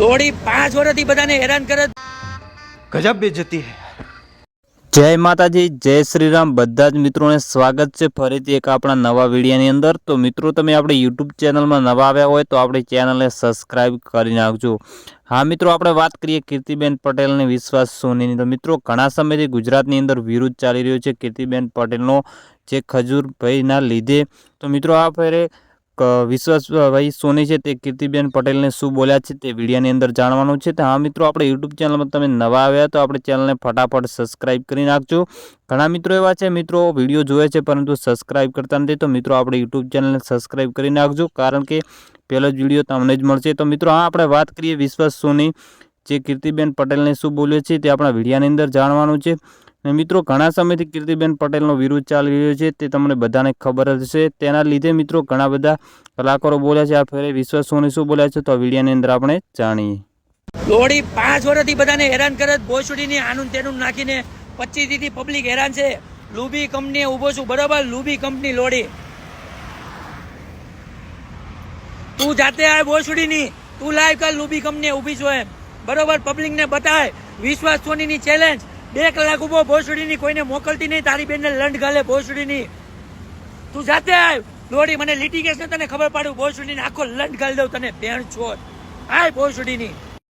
લોડી પાંચ વર્ષથી બધાને હેરાન કરે ગજબ બેજતી હે. જય માતાજી જય શ્રી રામ બધા જ મિત્રોને સ્વાગત છે ફરીથી એક આપણા નવા વિડીયાની અંદર. તો મિત્રો તમે આપણે યુટ્યુબ ચેનલમાં નવા આવ્યા હોય તો આપણી ચેનલને સબસ્ક્રાઈબ કરી નાખજો. હા મિત્રો આપણે વાત કરીએ કીર્તિબેન પટેલને વિશ્વાસ સોનીની. તો મિત્રો ઘણા સમયથી ગુજરાતની અંદર વિરુદ્ધ ચાલી રહ્યો છે કીર્તિબેન પટેલનો જે ખજૂરભાઈના લીધે. તો મિત્રો આ ફેરે ક- વિશ્વાસ ભાઈ સોની છે તે કીર્તિબેન પટેલને શું બોલ્યા છે તે વિડીયોની અંદર જાણવાનું છે. તો હા મિત્રો, આપણે યુટ્યુબ ચેનલમાં તમે નવા આવ્યા તો આપણે ચેનલને ફટાફટ સબસ્ક્રાઇબ કરી નાખજો. ઘણા મિત્રો એવા છે, મિત્રો વીડિયો જોવે છે પરંતુ સબસ્ક્રાઇબ કરતા નથી. તો મિત્રો, આપણે યુટ્યુબ ચેનલને સબસ્ક્રાઇબ કરી નાખજો કારણ કે પહેલો જ વીડિયો તમને જ મળશે. તો મિત્રો, હા, આપણે વાત કરીએ વિશ્વાસ સોની જે કીર્તિબેન પટેલને શું બોલ્યો છે તે આપણા વિડીયાની અંદર જાણવાનું છે. અને મિત્રો, ઘણા સમયથી કીર્તિબેન પટેલનો વિરોધ ચાલી રહ્યો છે, તે તમને બધાને ખબર જ છે તેના લીધે મિત્રો, ઘણા બધા કલાકારો બોલ્યા છે, આ ફેરે વિશ્વાસ સોની શું બોલ્યા છે, તો આ વિડીયોની અંદર આપણે જાણીએ. લોડી પાંચ વર્ષથી બધાને હેરાન કરે ભોસડીની આનું તેનું નાખીને પચીસથી પબ્લિક હેરાન છે. લુબી કંપનીએ ઊભો છું, બરોબર? લુબી કંપની લોડી તું જાતે આય ભોસડીની તું લાઈવ કર, લુબી કંપનીએ ઊભી છો એમ. બરોબર? પબ્લિકને બતાય. વિશ્વાસ સોનીની ચેલેન્જ બે કલાક ઊભો ભોસડીની કોઈને મોકલતી નહીં, તારી બેનને લંડ ગાલે ભોસડીની. તું જાતે આય. દોડી મને લીટી કેસ તને ખબર પાડું, ભોસડીની આખો લંડ ગાલ દઉં, તને બેન છોડ આય ભોસડીની.